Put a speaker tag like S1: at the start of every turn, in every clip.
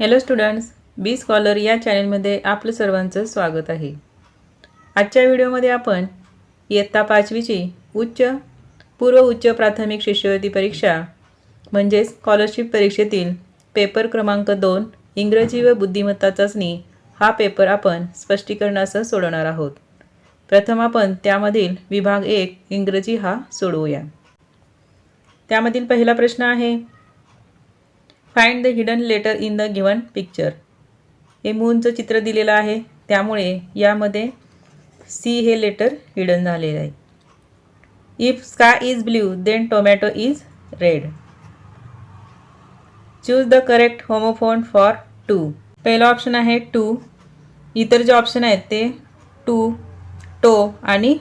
S1: Hello students B scholar या चॅनलमध्ये आपलं सर्वांचं स्वागत आहे. आजच्या व्हिडिओमध्ये आपण इयत्ता पाचवीची उच्च पूर्व उच्च प्राथमिक शिष्यवृत्ती परीक्षा म्हणजेच स्कॉलरशिप परीक्षेतील पेपर क्रमांक दोन इंग्रजी व बुद्धिमत्ता चाचणी हा पेपर आपण स्पष्टीकरणासह सोडवणार आहोत. प्रथम आपण त्यामधील विभाग एक इंग्रजी हा सोडवूया. त्यामधील पहिला प्रश्न आहे find the hidden letter in the given picture हे मूनचं चित्र दिलेलं आहे. त्यामुळे यामध्ये सी हे लेटर हिडन झालेलं आहे. If sky is blue then tomato is red choose the correct homophone for two पहिला ऑप्शन आहे टू इतर जे ऑप्शन आहेत ते टू टो आणि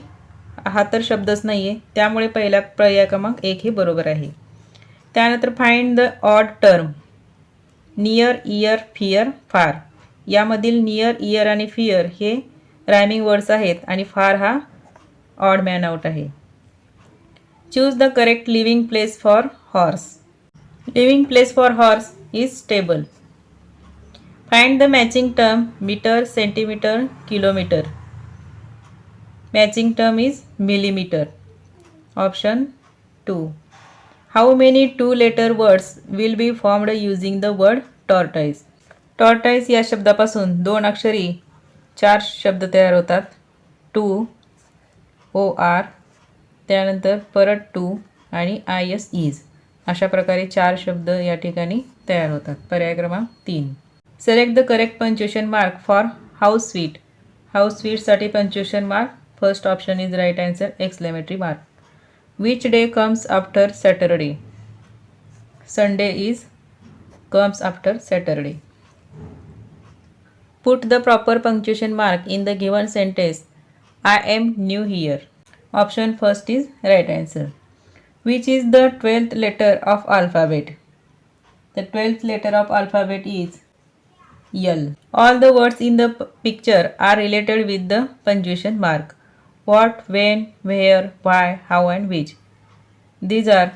S1: हा तर शब्दच नाही आहे त्यामुळे पहिला पर्याय क्रमांक एक हे बरोबर आहे. त्यानंतर find the odd term near ear fear far यामधील नियर इयर आणि फिअर हे रायमिंग वर्ड्स आहेत आणि फार हा ऑड मॅन आउट आहे. Choose the correct living place for horse living place for horse is stable find the matching term metre centimetre kilometre matching term is millimetre option two how many two letter words will be formed using the word tortoise tortoise या शब्दापासून दोन अक्षरी चार शब्द तयार होतात. To O R त्यानंतर परत to आणि आय एस इज अशा प्रकारे चार शब्द या ठिकाणी तयार होतात. पर्याय क्रमांक तीन. Select the correct punctuation mark for house sweet house स्वीटसाठी punctuation mark first option is right answer exclamatory mark which day comes after saturday? Sunday is comes after saturday. Put the proper punctuation mark in the given sentence. I am new here. Option first is right answer. Which is the 12th letter of alphabet? The 12th letter of alphabet is L. All the words in the picture are related with the punctuation mark. What, when, where, why, how and which. These are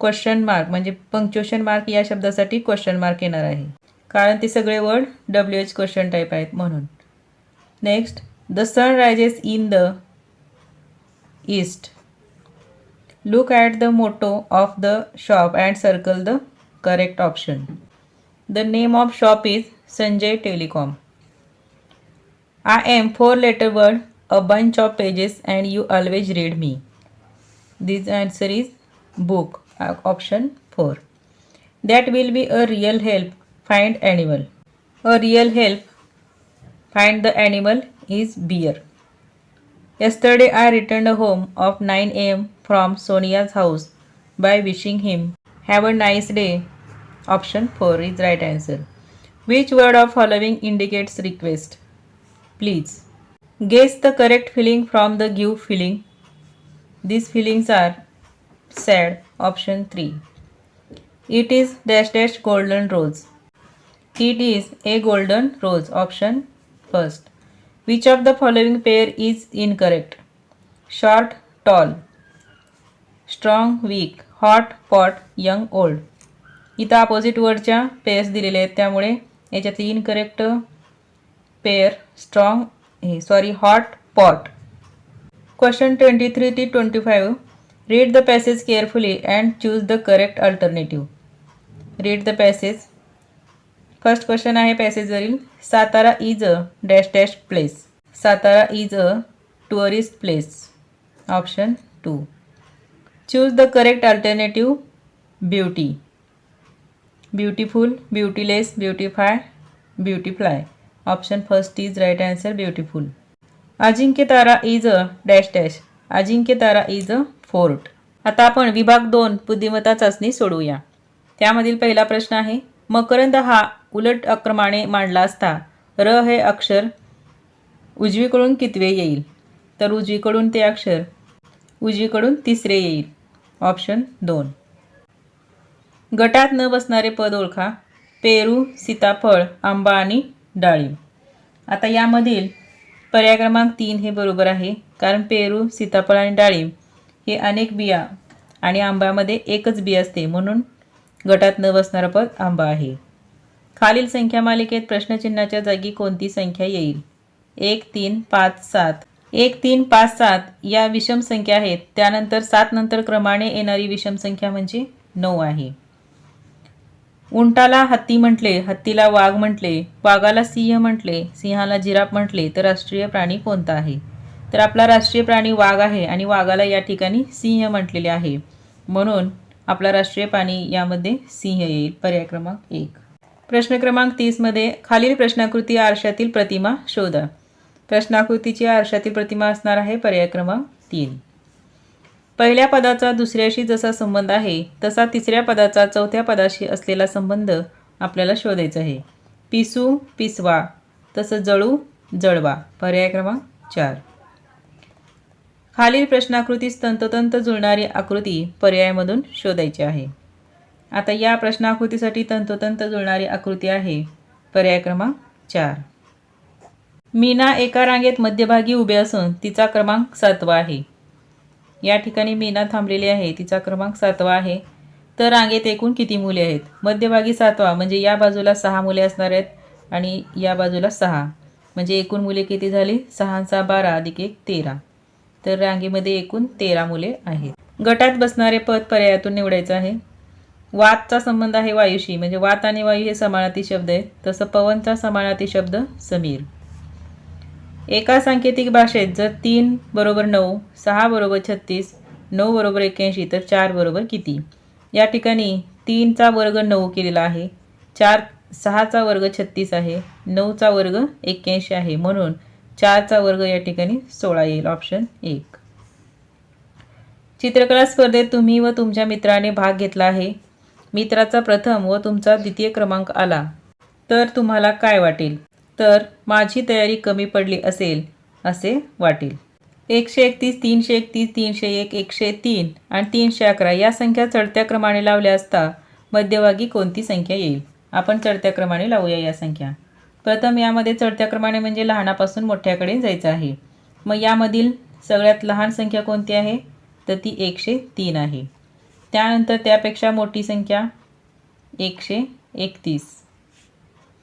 S1: question mark म्हणजे punctuation mark या शब्दासाठी question mark येणार आहे. कारण ते सगळे word W H question type आहेत म्हणून. Next the sun rises in the east look at the motto of the shop and circle the correct option the name of shop is Sanjay telecom I am four letter word, a bunch of pages, and you always read me. This answer is book, uh, option 4. That will be a real help. Find animal. A real help. Find the animal is bear. Yesterday I returned home of 9 am from Sonia's house by wishing him have a nice day. Option 4 is right answer. Which word of following indicates request? Please guess the correct feeling from the give feeling this feelings are sad option three it is dash dash golden rose it is a golden rose option first which of the following pair is incorrect short tall strong weak hot pot young old इथं opposite वर्डच्या pairs दिलेले आहेत त्यामुळे याच्यातली incorrect pair strong हे sorry hot pot question twenty three T twenty five read the passage carefully and choose the correct alternative read the passage first question आहे पॅसेजवरील Satara is a dash dash place Satara is a tourist place option two choose the correct alternative beauty beautiful beautyless beautify beautifly option first is right answer beautiful. Ajinkya Tara is a dash dash. Ajinkya Tara is a fort. आता आपण विभाग दोन बुद्धिमत्ता चाचणी सोडवूया. त्यामधील पहिला प्रश्न आहे मकरंद हा उलट अक्रमाने मांडला असता र हे अक्षर उजवीकडून कितवे येईल? तर उजवीकडून ते अक्षर उजवीकडून तिसरे येईल. ऑप्शन दोन. गटात न बसणारे पद ओळखा. पेरू सीताफळ आंबा आणि डाळिंब आता यामधील पर्याय क्रमांक तीन हे बरोबर आहे कारण पेरू सीताफळ आणि डाळिंब हे अनेक बिया आणि आंब्यामध्ये एकच बी असते म्हणून गटात न बसणारा पद आंबा आहे. खालील संख्या मालिकेत प्रश्नचिन्हाच्या जागी कोणती संख्या येईल? एक तीन पाच सात. एक तीन पाच सात या विषम संख्या आहेत. त्यानंतर सात नंतर क्रमाने येणारी विषम संख्या म्हणजे नऊ आहे. उंटाला हत्ती म्हटले हत्तीला वाघ म्हटले वाघाला सिंह म्हटले सिंहाला जिराफ म्हटले तर राष्ट्रीय प्राणी कोणता आहे? तर आपला राष्ट्रीय प्राणी वाघ आहे आणि वाघाला या ठिकाणी सिंह म्हटलेले आहे. म्हणून आपला राष्ट्रीय प्राणी यामध्ये सिंह येईल. पर्याय क्रमांक एक. प्रश्न क्रमांक तीसमध्ये खालील प्रश्नाकृती आरशातील प्रतिमा शोधा. प्रश्नाकृतीची आरशातील प्रतिमा असणार आहे पर्याय क्रमांक तीन. पहिल्या पदाचा दुसऱ्याशी जसा संबंध आहे तसा तिसऱ्या पदाचा चौथ्या पदाशी असलेला संबंध आपल्याला शोधायचा आहे. पिसू पिसवा तसं जळू जळवा. पर्याय क्रमांक चार. खालील प्रश्नाकृतीस तंतोतंत जुळणारी आकृती पर्यायामधून शोधायची आहे. आता या प्रश्नाकृतीसाठी तंतोतंत जुळणारी आकृती आहे. पर्याय क्रमांक चार. मीना एका रांगेत मध्यभागी उभे असून तिचा क्रमांक सातवा आहे. या ठिकाणी मीना थांबलेली आहे. तिचा क्रमांक सातवा आहे. तर रांगेत एकूण किती मुले आहेत? मध्यभागी सातवा म्हणजे या बाजूला सहा मुले असणार आहेत आणि या बाजूला सहा. म्हणजे एकूण मुले किती झाली? सहाचा बारा अधिक एक तेरा. तर रांगेमध्ये एकूण तेरा मुले आहेत. गटात बसणारे पद पर्यायातून निवडायचं आहे. वातचा संबंध आहे वायूशी म्हणजे वात आणि वायू हे समानार्थी शब्द आहेत. तसं पवनचा समानार्थी शब्द समीर. एका सांकेतिक भाषेत जर तीन बरोबर नऊ सहा बरोबर छत्तीस नऊ बरोबर एक्क्याऐंशी तर चार बरोबर किती? या ठिकाणी तीनचा वर्ग नऊ केलेला आहे चार सहाचा वर्ग छत्तीस आहे नऊचा वर्ग एक्क्याऐंशी आहे म्हणून चारचा वर्ग या ठिकाणी सोळा येईल ऑप्शन एक. चित्रकला स्पर्धेत तुम्ही व तुमच्या मित्राने भाग घेतला आहे. मित्राचा प्रथम व तुमचा द्वितीय क्रमांक आला. तर तुम्हाला काय वाटेल? तर माझी तयारी कमी पडली असेल असे वाटेल. एकशे एकतीस तीनशे एकतीस तीनशे एक एकशे तीन आणि तीनशे अकरा या संख्या चढत्या क्रमाने लावल्या असता मध्यभागी कोणती संख्या येईल? आपण चढत्या क्रमाने लावूया या संख्या. प्रथम यामध्ये चढत्या क्रमाने म्हणजे लहानापासून मोठ्याकडे जायचं आहे. मग यामधील सगळ्यात लहान संख्या कोणती आहे? तर ती एकशे तीन आहे. त्यानंतर त्यापेक्षा मोठी संख्या एकशे एकतीस.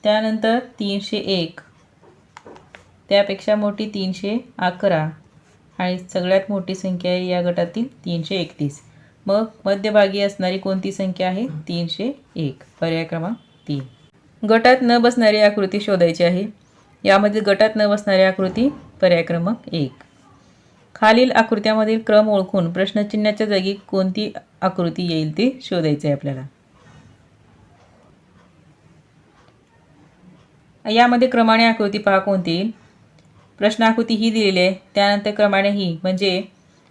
S1: त्यानंतर तीनशे एक. त्यापेक्षा मोठी तीनशे अकरा. आणि सगळ्यात मोठी संख्या आहे या गटातील तीनशे एकतीस. मग मध्यभागी असणारी कोणती संख्या आहे? तीनशे एक. पर्याय क्रमांक तीन. गटात न बसणारी आकृती शोधायची आहे. यामधील गटात न बसणारी आकृती पर्याय क्रमांक एक. खालील आकृत्यामधील क्रम ओळखून प्रश्नचिन्हाच्या जागी कोणती आकृती येईल ते शोधायचं आहे आपल्याला. यामध्ये क्रमाने आकृती पहा कोणती. येईल प्रश्नाकृती ही दिलेली आहे. त्यानंतर क्रमाने ही म्हणजे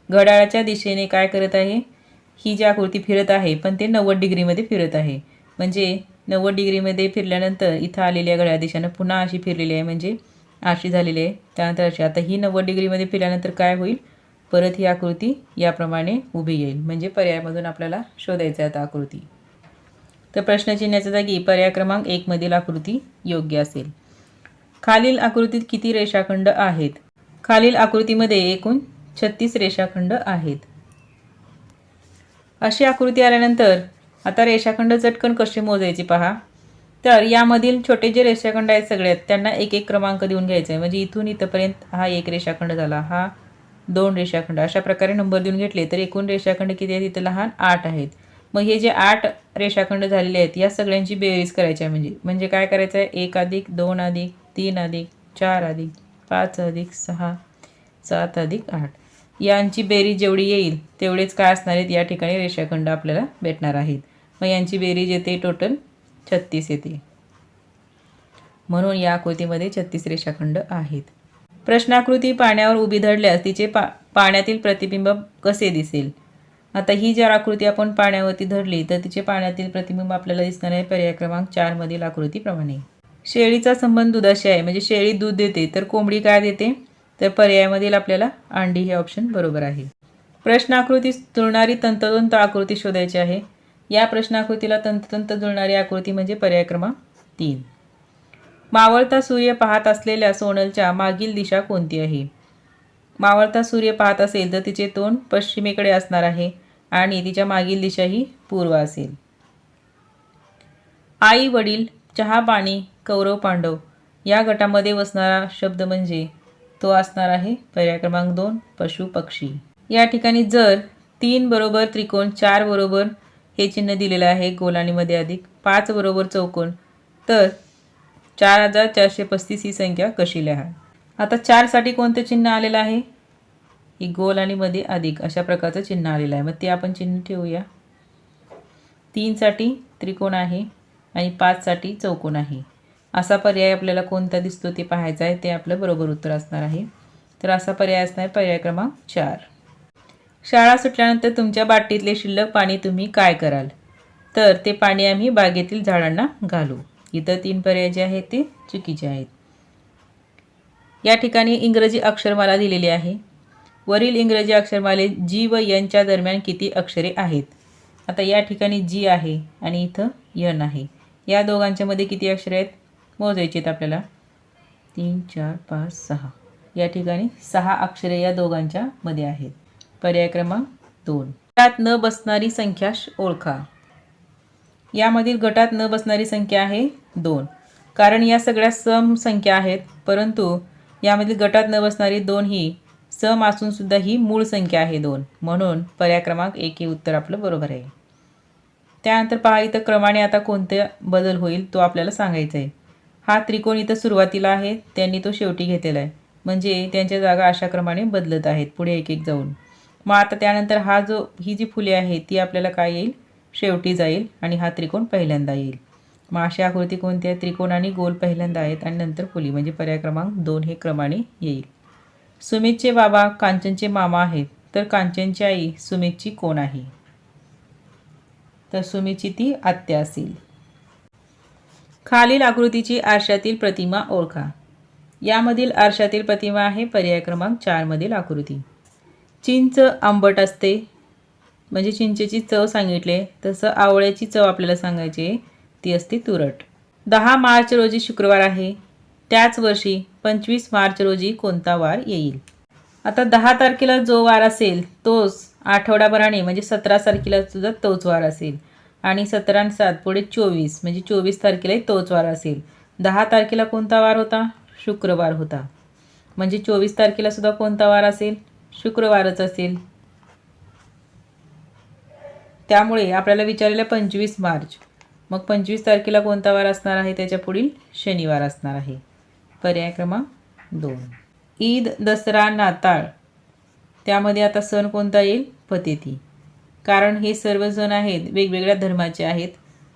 S1: घड्याळाच्या दिशेने काय करत आहे? ही जी आकृती फिरत आहे पण ते नव्वद डिग्रीमध्ये फिरत आहे. म्हणजे नव्वद डिग्रीमध्ये फिरल्यानंतर इथं आलेल्या घड्याळ दिशेनं पुन्हा अशी फिरलेली आहे म्हणजे अशी झालेली आहे. त्यानंतर अशी आता ही नव्वद डिग्रीमध्ये फिरल्यानंतर काय होईल? परत ही आकृती याप्रमाणे उभी येईल. म्हणजे पर्यायामधून आपल्याला शोधायचं आहे आता आकृती. तर प्रश्नचिन्हाच्या जागी पर्याय क्रमांक एकमधील आकृती योग्य असेल. खालील आकृतीत किती रेषाखंड आहेत? खालील आकृतीमध्ये एकूण छत्तीस रेषाखंड आहेत. अशी आकृती आल्यानंतर आता रेषाखंड चटकन कसे मोजायचे पहा? तर यामधील छोटे जे रेषाखंड आहेत सगळ्यात त्यांना एक एक क्रमांक देऊन घ्यायचा आहे. म्हणजे इथून इथंपर्यंत हा एक रेषाखंड झाला हा दोन रेषाखंड. अशा प्रकारे नंबर देऊन घेतले तर एकूण रेषाखंड किती आहेत? इथं लहान आठ आहेत. मग हे जे आठ रेषाखंड झालेले आहेत या सगळ्यांची बेरीज करायची आहे म्हणजे. म्हणजे काय करायचं आहे? एक अधिक दोन अधिक तीन अधिक चार अधिक पाच अधिक सहा सात अधिक आठ. यांची बेरीज जेवढी येईल तेवढेच काय असणार आहेत? या ठिकाणी रेषाखंड आपल्याला भेटणार आहेत. मग यांची बेरीज येते टोटल छत्तीस येते. म्हणून या आकृतीमध्ये छत्तीस रेषाखंड आहेत. प्रश्नाकृती पाण्यावर उभी धडल्यास तिचे पा पाण्यातील प्रतिबिंब कसे दिसेल? आता ही जर आकृती आपण पाण्यावरती धरली तर तिचे पाण्यातील प्रतिबिंब आपल्याला दिसणार आहे पर्याय क्रमांक चारमधील आकृतीप्रमाणे. शेळीचा संबंध दुधाशी आहे म्हणजे शेळी दूध देते तर कोंबडी काय देते? तर पर्यायामधील आपल्याला अंडी हे ऑप्शन बरोबर आहे. प्रश्नाकृती जुळणारी तंतोतंत आकृती शोधायची आहे. या प्रश्नाकृतीला तंतोतंत जुळणारी आकृती म्हणजे पर्याय क्रमांक तीन. मावळता सूर्य पाहत असलेल्या सोनलच्या मागील दिशा कोणती आहे? मावळता सूर्य पाहत असेल तर तिचे तोंड पश्चिमेकडे असणार आहे. आणि तिच्या मागील दिशा ही पूर्व असेल. आई वडील चहा पाणी कौरव पांडव या गटामध्ये बसणारा शब्द म्हणजे तो असणार आहे पर्याय क्रमांक दोन पशु पक्षी. या ठिकाणी जर तीन बरोबर त्रिकोण चार बरोबर हे चिन्ह दिलेलं आहे गोलाणीमध्ये अधिक पाच बरोबर चौकोन तर चार हजार चारशे पस्तीस ही संख्या कशी लिहा आता चारसाठी कोणतं चिन्ह आलेलं आहे? ही गोल आणि मध्ये अधिक अशा प्रकारचं चिन्ह आलेलं आहे. मग ते आपण चिन्ह ठेवूया. तीनसाठी त्रिकोण आहे आणि पाचसाठी चौकोन आहे. असा पर्याय आपल्याला कोणता दिसतो ते पाहायचं आहे. ते आपलं बरोबर उत्तर असणार आहे. तर असा पर्याय असणार पर्याय क्रमांक चार. शाळा सुटल्यानंतर तुमच्या बाटलीतले शिल्लक पाणी तुम्ही काय कराल? तर ते पाणी आम्ही बागेतील झाडांना घालू. इतर तीन पर्याय जे आहेत ते चुकीचे आहेत. या ठिकाणी इंग्रजी अक्षरमाला दिलेली आहे. वरील इंग्रजी अक्षरमाले जी व यनच्या दरम्यान किती अक्षरे आहेत? आता या ठिकाणी जी आहे आणि इथं यन आहे. या दोघांच्या मध्ये किती अक्षरे आहेत? मोजायचे आहेत आपल्याला. तीन चार पाच सहा. या ठिकाणी सहा अक्षरे या दोघांच्या मध्ये आहेत. पर्याय क्रमांक दोन. गटात न बसणारी संख्या श- ओळखा. यामधील गटात न बसणारी संख्या आहे दोन. कारण या सगळ्या सम संख्या आहेत परंतु यामधील गटात न बसणारी दोन ही सम असूनसुद्धा ही मूळ संख्या आहे दोन. म्हणून पर्याय क्रमांक एक हे उत्तर आपलं बरोबर आहे. त्यानंतर पहा इथं क्रमाने आता कोणते बदल होईल तो आपल्याला सांगायचा आहे हा त्रिकोण इथं सुरुवातीला आहे त्यांनी तो शेवटी घेतलेला आहे. म्हणजे त्यांच्या जागा अशा क्रमाने बदलत आहेत पुढे एक एक जाऊन. मग आता त्यानंतर हा जो ही जी फुले आहे ती आपल्याला काय येईल? शेवटी जाईल आणि हा त्रिकोण पहिल्यांदा येईल. मग अशी आकृती कोणती आहे? त्रिकोण आणि गोल पहिल्यांदा आहेत आणि नंतर फुली. म्हणजे पर्याय क्रमांक दोन हे क्रमाने येईल. सुमितचे बाबा कांचनचे मामा आहेत तर कांचनची आई सुमितची कोण आहे? तर सुमितची ती आत्या असेल. खालील आकृतीची आरशातील प्रतिमा ओळखा. यामधील आरशातील प्रतिमा आहे पर्याय क्रमांक चारमधील आकृती. चिंच आंबट असते. म्हणजे चिंचेची चव सांगितले तसं आवळ्याची चव आपल्याला सांगायची ती असते तुरट. दहा मार्च रोजी शुक्रवार आहे. त्याच वर्षी पंचवीस मार्च रोजी कोणता वार येईल? आता दहा तारखेला जो वार असेल तोच आठवडाभराने म्हणजे सतरा तारखेला सुद्धा तोच वार असेल. आणि सतरा आणि सात पुढे चोवीस म्हणजे चोवीस तारखेलाही तोच वार असेल. दहा तारखेला कोणता वार होता? शुक्रवार होता. म्हणजे चोवीस तारखेला सुद्धा कोणता वार असेल? शुक्रवारच असेल. त्यामुळे आपल्याला विचारलेलं पंचवीस मार्च. मग पंचवीस तारखेला कोणता वार असणार आहे? त्याच्या पुढील शनिवार असणार आहे. पर्याय क्रमांक दोन. ईद दसरा नाताळ. त्यामध्ये आता सण कोणता येईल? पतेती. कारण हे सर्व सण आहेत वेगवेगळ्या धर्माचे आहेत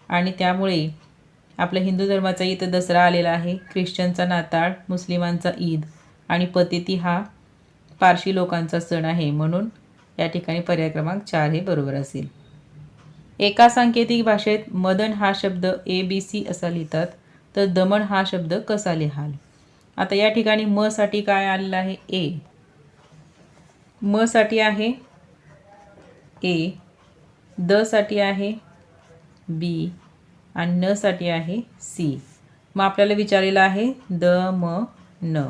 S1: आणि त्यामुळे आपल्या हिंदू धर्माचा इथं दसरा आलेला आहे ख्रिश्चनचा नाताळ मुस्लिमांचा ईद आणि पतेती हा पारशी लोकांचा सण आहे म्हणून या ठिकाणी पर्याय क्रमांक चार हे बरोबर असेल. एका सांकेतिक भाषेत मदन हा शब्द ए बी सी असा लिहितात तर दमन हा शब्द कसा लिहाल? आता या ठिकाणी म साठी काय आलेलं आहे? ए. म साठी आहे ए. द साठी आहे बी. आणि न साठी आहे सी. मग आपल्याला विचारलेलं आहे द म न.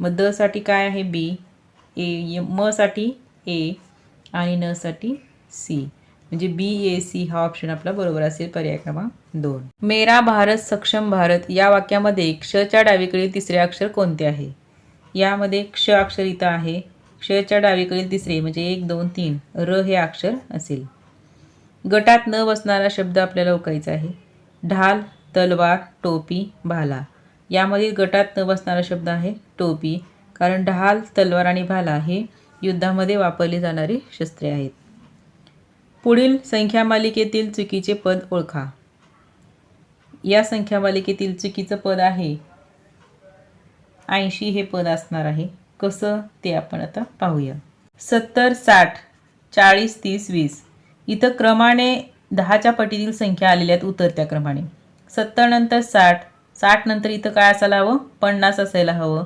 S1: मग द साठी काय आहे? बी. ए म साठी ए आणि न साठी सी. म्हणजे बी ए सी हा ऑप्शन आपला बरोबर असेल पर्याय क्रमांक. दोन. मेरा भारत सक्षम भारत या वाक्यामध्ये क्षच्या डावीकडील तिसरे अक्षर कोणते आहे? यामध्ये क्ष अक्षर इथं आहे. क्षच्या डावीकडील तिसरे म्हणजे एक दोन तीन. र हे अक्षर असेल. गटात न बसणारा शब्द आपल्याला ओळखायचा आहे. ढाल तलवार टोपी भाला. यामधील गटात न बसणारा शब्द आहे टोपी. कारण ढाल तलवार आणि भाला हे युद्धामध्ये वापरली जाणारी शस्त्रे आहेत. पुढील संख्या मालिकेतील चुकीचे पद ओळखा. या संख्या मालिकेतील चुकीचं पद आहे. ऐंशी हे पद असणार आहे. कसं ते आपण आता पाहूया. सत्तर साठ चाळीस तीस वीस. इथं क्रमाने दहाच्या पटीतील संख्या आलेल्या आहेत उतरत्या क्रमाने. सत्तर नंतर साठ. साठ नंतर इथं काय असायला हवं? पन्नास असायला हवं.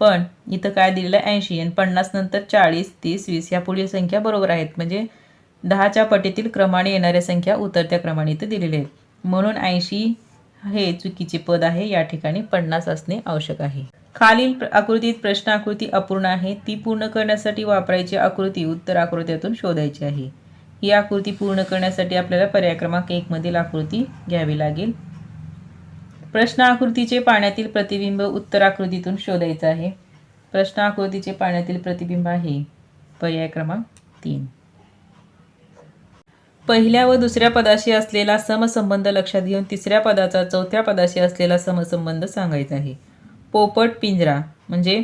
S1: पण इथं काय दिलेलं आहे? ऐंशी. आणि पन्नास नंतर चाळीस तीस वीस ह्या पुढील संख्या बरोबर आहेत. म्हणजे दहाच्या पटीतील क्रमाने येणाऱ्या संख्या उतरत्या क्रमाने इथं दिलेल्या आहेत. म्हणून ऐंशी हे चुकीचे पद आहे. या ठिकाणी पन्नास असणे आवश्यक आहे. खालील आकृतीत प्रश्न आकृती अपूर्ण आहे. ती पूर्ण करण्यासाठी वापरायची आकृती उत्तर आकृत्यातून शोधायची आहे. ही आकृती पूर्ण करण्यासाठी आपल्याला पर्याय क्रमांक एक मधील आकृती घ्यावी लागेल. प्रश्न आकृतीचे पाण्यातील प्रतिबिंब उत्तर आकृतीतून शोधायचं आहे. प्रश्न आकृतीचे पाण्यातील प्रतिबिंब आहे. पर्याय क्रमांक तीन. पहिल्या व दुसऱ्या पदाशी असलेला समसंबंध लक्षात घेऊन तिसऱ्या पदाचा चौथ्या पदाशी असलेला समसंबंध सांगायचा आहे. पोपट पिंजरा म्हणजे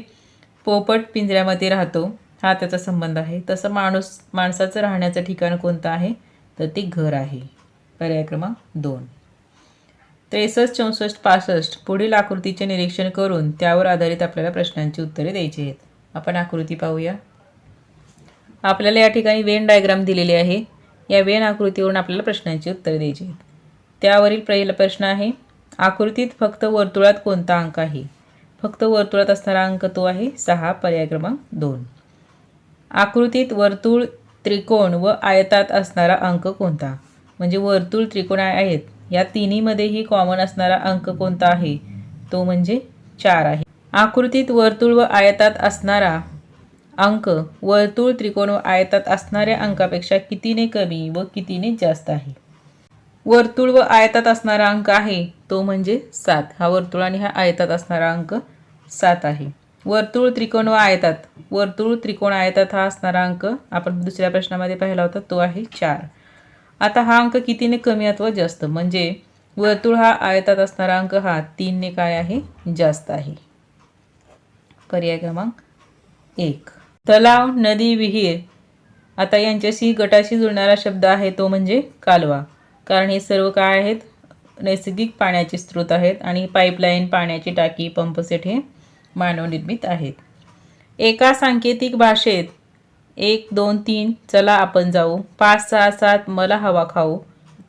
S1: पोपट पिंजऱ्यामध्ये राहतो हा त्याचा संबंध आहे. तसं माणूस माणसाचं राहण्याचं ठिकाण कोणतं आहे? तर ते घर आहे. पर्याय क्रमांक दोन. त्रेसष्ट चौसष्ट पासष्ट पुढील आकृतीचे निरीक्षण करून त्यावर आधारित आपल्याला प्रश्नांची उत्तरे द्यायची आहेत. आपण आकृती पाहूया. आपल्याला या ठिकाणी वेन डायग्राम दिलेली आहे. या वेन आकृतीवरून आपल्याला प्रश्नांची उत्तरे द्यायची त्यावरील पहिला प्रश्न आहे आकृतीत फक्त वर्तुळात कोणता अंक आहे? फक्त वर्तुळात असणारा अंक तो आहे सहा पर्याय क्रमांक दोन. आकृतीत वर्तुळ त्रिकोण व आयतात असणारा अंक कोणता? म्हणजे वर्तुळ त्रिकोण आहेत. या तिन्हीमध्येही कॉमन असणारा अंक कोणता आहे? तो म्हणजे चार आहे. आकृतीत वर्तुळ व आयतात असणारा अंक वर्तुळ त्रिकोण व आयतात असणाऱ्या अंकापेक्षा कितीने कमी व कितीने जास्त आहे? वर्तुळ व आयतात असणारा अंक आहे तो म्हणजे सात. हा वर्तुळ आणि हा आयतात असणारा अंक सात आहे. वर्तुळ त्रिकोण व आयतात. वर्तुळ त्रिकोण आयतात हा असणारा अंक आपण दुसऱ्या प्रश्नामध्ये पाहिला होता तो आहे चार. आता हा अंक कितीने कमी अथवा जास्त? म्हणजे वर्तुळ हा आयतात असणारा अंक हा तीनने काय आहे? जास्त आहे. पर्याय क्रमांक एक. तलाव नदी विहीर. आता यांच्याशी गटाशी जुळणारा शब्द आहे तो म्हणजे कालवा. कारण हे सर्व काय आहेत? नैसर्गिक पाण्याचे स्रोत आहेत आणि पाईपलाईन पाण्याची टाकी पंपसेट हे मानवनिर्मित आहेत. एका सांकेतिक भाषेत एक दोन तीन चला आपण जाऊ पाच सहा सात मला हवा खाऊ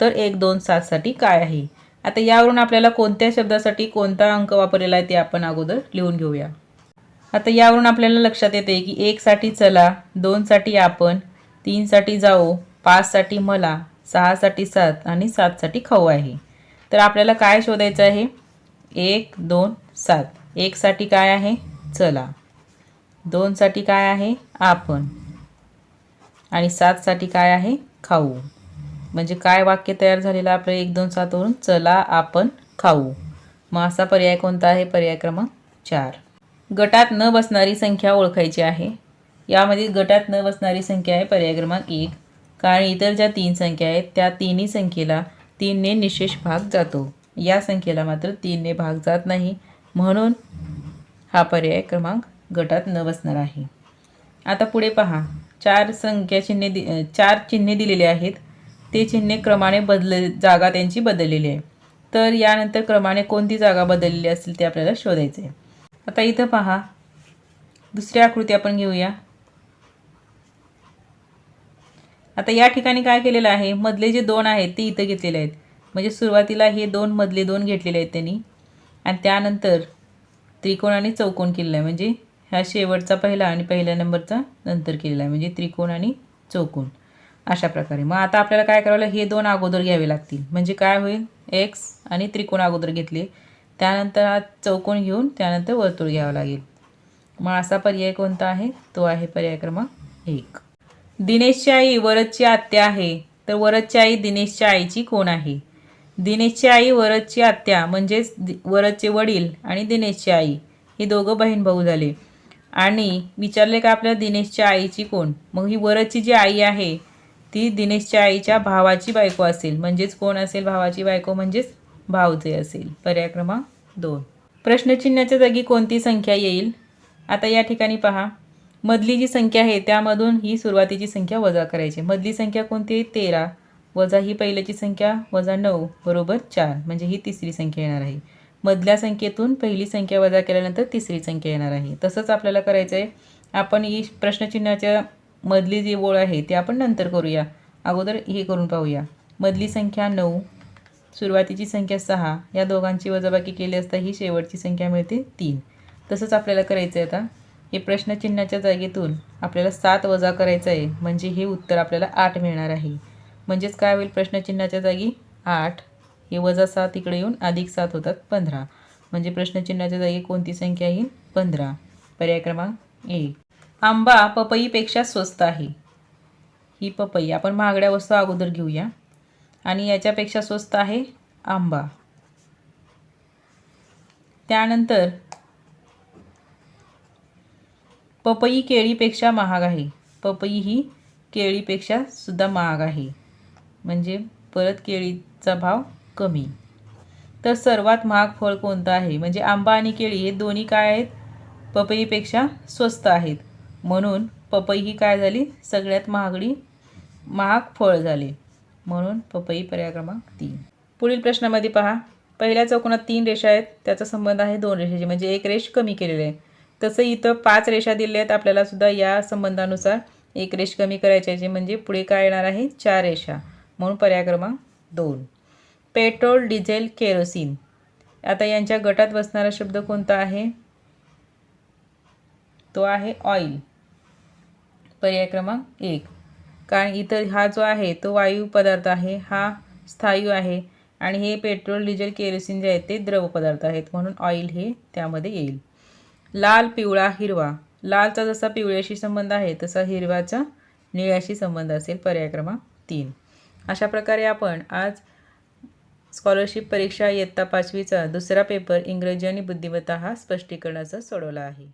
S1: तर एक दोन सातसाठी काय आहे? आता यावरून आपल्याला कोणत्या शब्दासाठी कोणता अंक वापरलेला आहे ते आपण अगोदर लिहून घेऊया. आता यावरून आपल्याला लक्षात येते की एकसाठी चला दोनसाठी आपण तीनसाठी जाऊ पाचसाठी मला सहासाठी सात आणि सातसाठी खाऊ आहे. तर आपल्याला काय शोधायचं आहे? एक दोन सात. एकसाठी काय आहे? चला. दोनसाठी काय आहे? आपण. आणि सातसाठी काय आहे? खाऊ. म्हणजे काय वाक्य तयार झालेलं आपलं एक दोन सातवरून चला आपण खाऊ. मग असा पर्याय कोणता आहे? पर्याय क्रमांक चार. गटात न बसणारी संख्या ओळखायची आहे. यामध्ये गटात न बसणारी संख्या आहे पर्याय क्रमांक एक. कारण इतर ज्या तीन संख्या आहेत त्या तिन्ही संख्येला तीनने निशेष भाग जातो. या संख्येला मात्र तीनने भाग जात नाही. म्हणून हा पर्याय क्रमांक गटात न बसणार आहे. आता पुढे पहा. चार संख्या चिन्हे दि चार चिन्हे दिलेले आहेत. ते चिन्हे क्रमाने बदल जागा त्यांची बदललेली आहे. तर यानंतर क्रमाने कोणती जागा बदललेली असेल ते आपल्याला शोधायचे आहे आता इथं पहा. दुसरी आकृती आपण घेऊया. आता या ठिकाणी काय केलेलं आहे? मधले जे दोन आहेत ते इथं घेतलेले आहेत. म्हणजे सुरुवातीला हे दोन मधले दोन घेतलेले आहेत त्यांनी. आणि त्यानंतर त्रिकोण आणि चौकोन केलेला आहे. म्हणजे ह्या शेवटचा पहिला आणि पहिल्या नंबरचा नंतर केलेला आहे. म्हणजे त्रिकोण आणि चौकोन. अशा प्रकारे. मग आता आपल्याला काय करावं हे दोन अगोदर घ्यावे लागतील. म्हणजे काय होईल? एक्स आणि त्रिकोण अगोदर घेतले. त्यानंतर हा चौकोन घेऊन त्यानंतर वर्तुळ घ्यावं लागेल. मग असा पर्याय कोणता आहे? तो आहे पर्याय क्रमांक एक. दिनेशची आई वरदची आत्या आहे तर वरदची आई दिनेशच्या आईची कोण आहे? दिनेशची आई वरदची आत्या म्हणजेच दि वरदचे वडील आणि दिनेशची आई. हे दोघं बहीण भाऊ झाले. आणि विचारले का आपल्या दिनेशच्या आईची कोण? मग ही वरदची जी आई आहे ती दिनेशच्या आईच्या भावाची बायको असेल. म्हणजेच कोण असेल? भावाची बायको म्हणजेच भावजे असेल. पर्याय क्रमांक दोन. प्रश्नचिन्हाच्या जागी कोणती संख्या येईल? आता या ठिकाणी पहा. मधली जी संख्या आहे त्यामधून ही सुरुवातीची संख्या वजा करायची. मधली संख्या कोणती आहे? तेरा. वजा ही पहिल्याची संख्या वजा नऊ बरोबर चार. म्हणजे ही तिसरी संख्या येणार आहे. मधल्या संख्येतून पहिली संख्या वजा केल्यानंतर तिसरी संख्या येणार आहे. तसंच आपल्याला करायचं आहे आपण ही प्रश्नचिन्हाच्या मधली जी ओळ आहे ती आपण नंतर करूया. अगोदर हे करून पाहूया. मधली संख्या नऊ सुरुवातीची संख्या सहा. या दोघांची वजाबाकी केली असता ही शेवटची संख्या मिळते तीन. तसंच आपल्याला करायचं आहे आता हे प्रश्नचिन्हाच्या जागेतून आपल्याला सात वजा करायचं आहे म्हणजे हे उत्तर आपल्याला आठ मिळणार आहे. म्हणजेच काय होईल प्रश्नचिन्हाच्या जागी? आठ. हे वजा सात इकडे येऊन अधिक सात होतात पंधरा. म्हणजे प्रश्नचिन्हाच्या जागी कोणती संख्या येईल? पंधरा. पर्याय क्रमांक एक आंबा पपईपेक्षा स्वस्त आहे. ही पपई आपण महागड्या वस्तू अगोदर घेऊया. आणि याच्यापेक्षा स्वस्त आहे आंबा. त्यानंतर पपई केळीपेक्षा महाग आहे. पपई ही केळीपेक्षा सुद्धा महाग आहे. म्हणजे परत केळीचा भाव कमी. तर सर्वात महाग फळ कोणतं आहे? म्हणजे आंबा आणि केळी हे दोन्ही काय आहेत? पपईपेक्षा स्वस्त आहेत. म्हणून पपई ही काय झाली? सगळ्यात महागडी महाग फळ झाले. म्हणून पपई पर्याय क्रमांक तीन. पुढील प्रश्नामध्ये पहा. पहिल्या चौकोनात तीन रेषा आहेत. त्याचा संबंध आहे दोन रेषेची. म्हणजे एक रेष कमी केलेली आहे. तसं इथं पाच रेषा दिल्या आहेत. आपल्याला सुद्धा या संबंधानुसार एक रेष कमी करायची म्हणजे पुढे काय येणार आहे? चार रेषा. म्हणून पर्याय क्रमांक दोन. Petrol diesel kerosene. आता यांच्या गटात बसणारा शब्द कोणता आहे? तो आहे ऑइल. पर्याय क्रमांक एक. कारण इतर हा जो आहे तो वायू पदार्थ आहे हा स्थायू आहे. आणि हे पेट्रोल डिझेल केरोसिन जे आहेत ते द्रव पदार्थ आहेत. म्हणून ऑइल हे त्यामध्ये येईल. लाल पिवळा हिरवा. लालचा जसा पिवळ्याशी संबंध आहे तसा हिरवाचा निळ्याशी संबंध असेल पर्याय क्रमांक तीन. अशा प्रकारे आपण आज स्कॉलरशिप परीक्षा इयत्ता पाचवीचा दुसरा पेपर इंग्रजी आणि बुद्धिमत्ता हा स्पष्टीकरणाचा सोडवला आहे.